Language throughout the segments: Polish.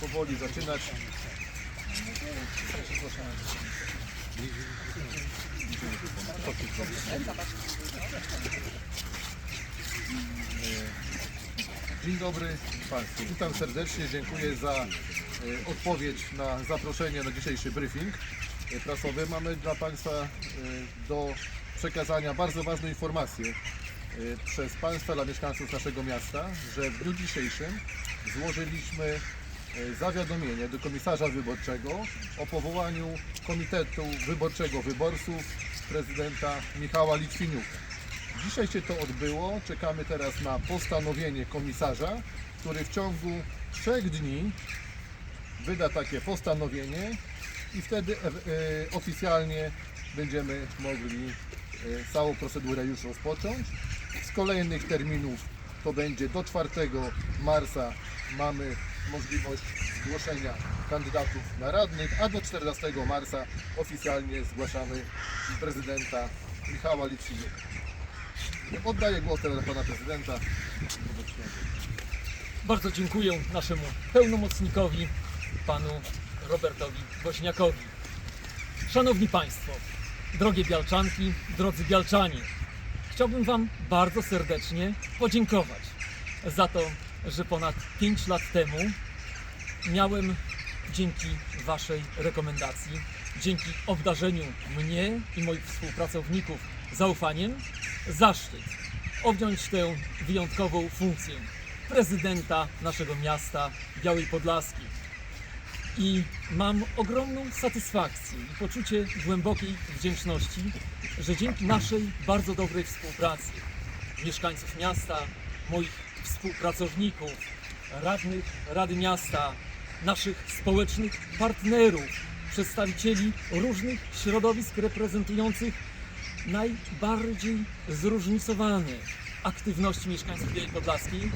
Powoli zaczynać. Dzień dobry Państwu. Witam serdecznie. Dziękuję za e, odpowiedź na zaproszenie na dzisiejszy briefing e, prasowy. Mamy dla Państwa e, do przekazania bardzo ważną informację przez Państwa dla mieszkańców naszego miasta, że w dniu dzisiejszym złożyliśmy e, zawiadomienie do komisarza wyborczego o powołaniu Komitetu Wyborczego Wyborców prezydenta Michała Litwiniuka. Dzisiaj się to odbyło. Czekamy teraz na postanowienie komisarza, który w ciągu trzech dni wyda takie postanowienie i wtedy e, e, oficjalnie będziemy mogli całą procedurę już rozpocząć. Z kolejnych terminów to będzie do 4 marca mamy możliwość zgłoszenia kandydatów na radnych, a do 14 marca oficjalnie zgłaszamy prezydenta Michała Litwiniuka. Oddaję głos teraz pana prezydenta. Bardzo dziękuję naszemu pełnomocnikowi, panu Robertowi Woźniakowi. Szanowni Państwo, drogie Bialczanki, drodzy Bialczanie, chciałbym Wam bardzo serdecznie podziękować za to, że ponad 5 lat temu miałem dzięki Waszej rekomendacji, dzięki obdarzeniu mnie i moich współpracowników zaufaniem, zaszczyt objąć tę wyjątkową funkcję prezydenta naszego miasta Białej Podlaskiej. I mam ogromną satysfakcję i poczucie głębokiej wdzięczności, że dzięki naszej bardzo dobrej współpracy mieszkańców miasta, moich współpracowników, radnych Rady Miasta, naszych społecznych partnerów, przedstawicieli różnych środowisk reprezentujących najbardziej zróżnicowane aktywności mieszkańców Białej Podlaskiej,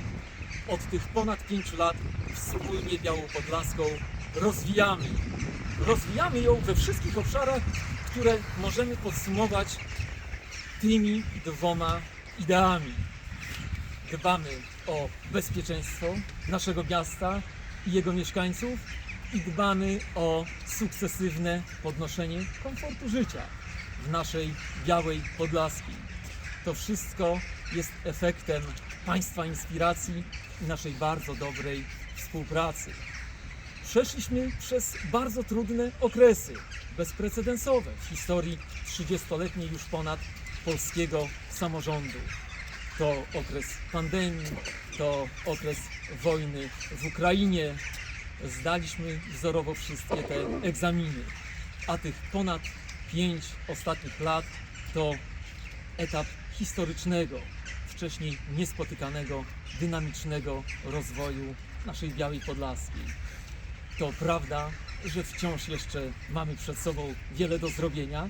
od tych ponad pięciu lat wspólnie Białą Podlaską rozwijamy. Rozwijamy ją we wszystkich obszarach, które możemy podsumować tymi dwoma ideami. Dbamy o bezpieczeństwo naszego miasta i jego mieszkańców i dbamy o sukcesywne podnoszenie komfortu życia w naszej Białej Podlaskiej. To wszystko jest efektem Państwa inspiracji i naszej bardzo dobrej współpracy. Przeszliśmy przez bardzo trudne okresy, bezprecedensowe w historii 30-letniej już ponad polskiego samorządu. To okres pandemii, to okres wojny w Ukrainie. Zdaliśmy wzorowo wszystkie te egzaminy, a tych ponad pięć ostatnich lat to etap historycznego, wcześniej niespotykanego, dynamicznego rozwoju naszej Białej Podlaskiej. To prawda, że wciąż jeszcze mamy przed sobą wiele do zrobienia.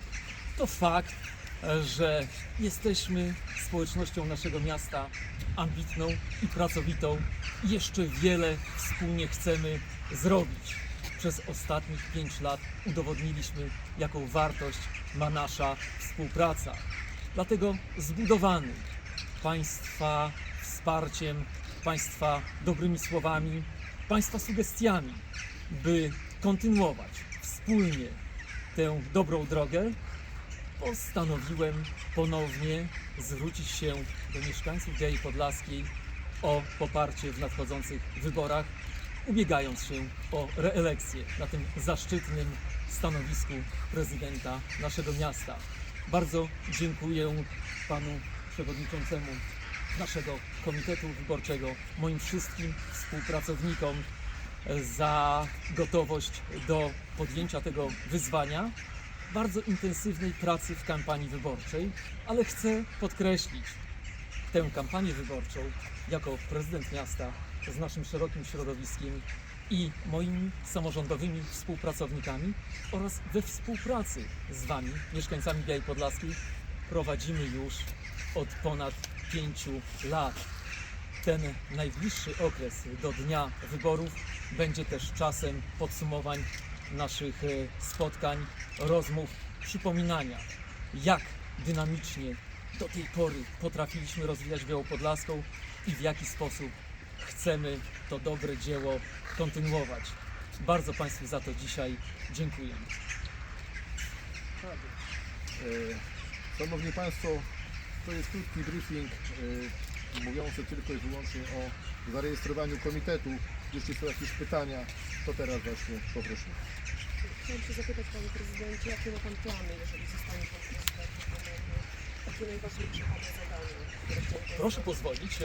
To fakt, że jesteśmy społecznością naszego miasta ambitną i pracowitą jeszcze wiele wspólnie chcemy zrobić. Przez ostatnich pięć lat udowodniliśmy, jaką wartość ma nasza współpraca. Dlatego zbudowany Państwa wsparciem, Państwa dobrymi słowami, Państwa sugestiami, by kontynuować wspólnie tę dobrą drogę, postanowiłem ponownie zwrócić się do mieszkańców Białej Podlaskiej o poparcie w nadchodzących wyborach, ubiegając się o reelekcję na tym zaszczytnym stanowisku prezydenta naszego miasta. Bardzo dziękuję panu przewodniczącemu naszego komitetu wyborczego, moim wszystkim współpracownikom za gotowość do podjęcia tego wyzwania, bardzo intensywnej pracy w kampanii wyborczej, ale chcę podkreślić tę kampanię wyborczą jako prezydent miasta z naszym szerokim środowiskiem i moimi samorządowymi współpracownikami oraz we współpracy z Wami, mieszkańcami Białej Podlaskiej, prowadzimy już od ponad pięciu lat. Ten najbliższy okres do dnia wyborów będzie też czasem podsumowań naszych e, spotkań, rozmów, przypominania, jak dynamicznie do tej pory potrafiliśmy rozwijać Białą Podlaską i w jaki sposób chcemy to dobre dzieło kontynuować. Bardzo Państwu za to dzisiaj dziękuję. E, Szanowni Państwo, to jest krótki briefing e, mówiący tylko i wyłącznie o zarejestrowaniu komitetu. Jeśli są jakieś pytania, to teraz właśnie poproszę. Chciałam się zapytać Panie Prezydencie, jakie ma Pan plany, jeżeli zostanie Pan prezydentem ponownie? Jakie najważniejsze Pana zadania, które chciałby Pan Proszę pozwolić, e,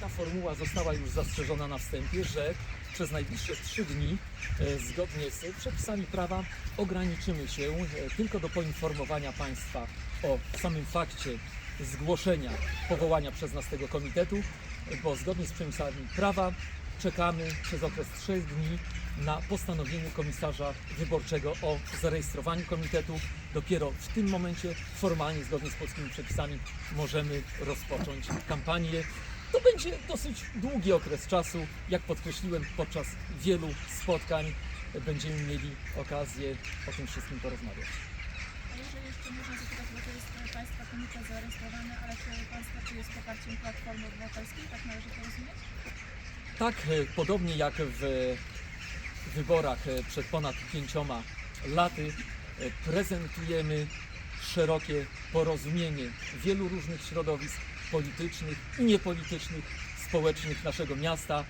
ta formuła została już zastrzeżona na wstępie, że przez najbliższe trzy dni, e, zgodnie z przepisami prawa, ograniczymy się e, tylko do poinformowania Państwa o samym fakcie zgłoszenia powołania przez nas tego komitetu, bo zgodnie z przepisami prawa czekamy przez okres trzech dni na postanowienie komisarza wyborczego o zarejestrowaniu komitetu. Dopiero w tym momencie formalnie, zgodnie z polskimi przepisami, możemy rozpocząć kampanię. To będzie dosyć długi okres czasu. Jak podkreśliłem, podczas wielu spotkań będziemy mieli okazję o tym wszystkim porozmawiać. A jeżeli jeszcze można zapytać, Państwa komitet zarejestrowany, ale czy Pan startuje z poparciem Platformy Obywatelskiej? Tak należy to rozumieć? Tak, e, podobnie jak w wyborach e, przed ponad pięcioma laty, e, prezentujemy szerokie porozumienie wielu różnych środowisk politycznych i niepolitycznych, społecznych naszego miasta.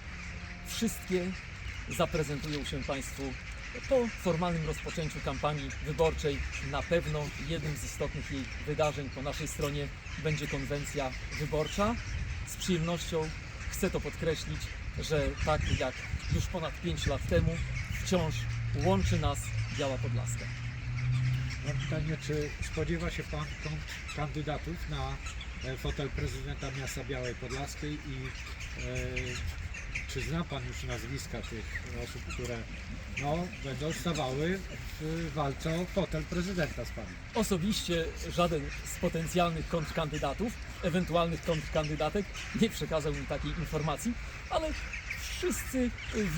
Wszystkie zaprezentują się Państwu po formalnym rozpoczęciu kampanii wyborczej. Na pewno jednym z istotnych jej wydarzeń po naszej stronie będzie konwencja wyborcza. Z przyjemnością chcę to podkreślić, że tak jak już ponad 5 lat temu, wciąż łączy nas Biała Podlaska. Mam pytanie, czy spodziewa się Pan kandydatów na e, fotel prezydenta miasta Białej Podlaskiej i e, czy zna Pan już nazwiska tych osób, które no, będą stawały w walce o fotel prezydenta z Panem? Osobiście żaden z potencjalnych kontrkandydatów, ewentualnych kontrkandydatek nie przekazał mi takiej informacji, ale wszyscy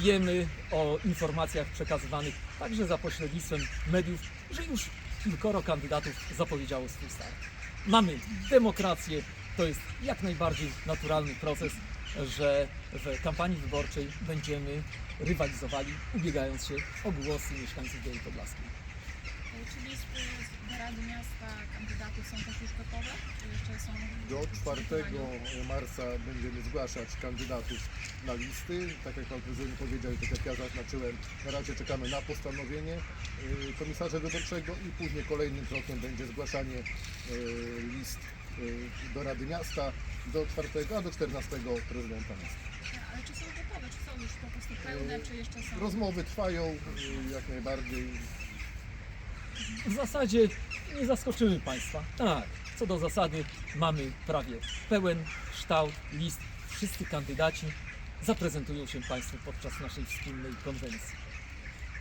wiemy o informacjach przekazywanych także za pośrednictwem mediów, że już kilkoro kandydatów zapowiedziało swój start. Mamy demokrację, to jest jak najbardziej naturalny proces, że w kampanii wyborczej będziemy rywalizowali, ubiegając się o głosy mieszkańców Białej Podlaskiej. Czy listy z- do Rady Miasta kandydatów są też już gotowe? Czy jeszcze są Do w 4 przygotowaniu? marca będziemy zgłaszać kandydatów na listy. Tak jak Pan Prezydent powiedział i tak jak ja zaznaczyłem, na razie czekamy na postanowienie y, komisarza wyborczego i później kolejnym krokiem będzie zgłaszanie y, list do Rady Miasta do 4, a do 14 prezydenta miasta. Ale czy są gotowe? Czy są już po prostu pełne, czy jeszcze są? Rozmowy trwają y, jak najbardziej. W zasadzie nie zaskoczymy Państwa. Tak, co do zasady mamy prawie pełen kształt, list. Wszyscy kandydaci zaprezentują się Państwu podczas naszej wspólnej konwencji.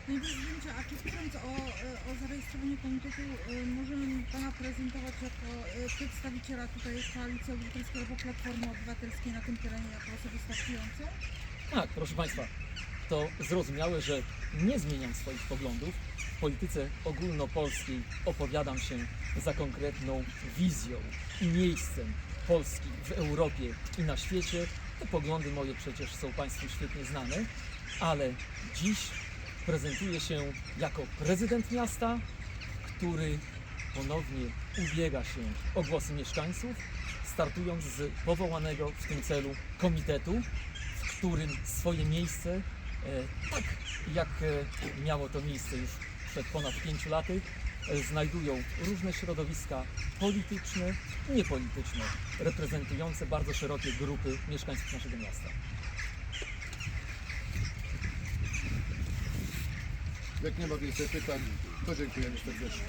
Panie prezydencie, a czy pisząc o, e, o zarejestrowaniu komitetu e, możemy pana prezentować jako e, przedstawiciela tutaj Koalicji Obywatelskiej albo Platformy Obywatelskiej na tym terenie jako osobę startującą? Tak, proszę Państwa, to zrozumiałe, że nie zmieniam swoich poglądów. W polityce ogólnopolskiej opowiadam się za konkretną wizją i miejscem Polski w Europie i na świecie. Te poglądy moje przecież są Państwu świetnie znane, ale dziś prezentuję się jako prezydent miasta, który ponownie ubiega się o głosy mieszkańców, startując z powołanego w tym celu komitetu, w którym swoje miejsce, e, tak jak e, miało to miejsce już przed ponad pięciu laty, e, znajdują różne środowiska polityczne niepolityczne, reprezentujące bardzo szerokie grupy mieszkańców naszego miasta. Jak nie ma więcej pytań, to dziękujemy serdecznie.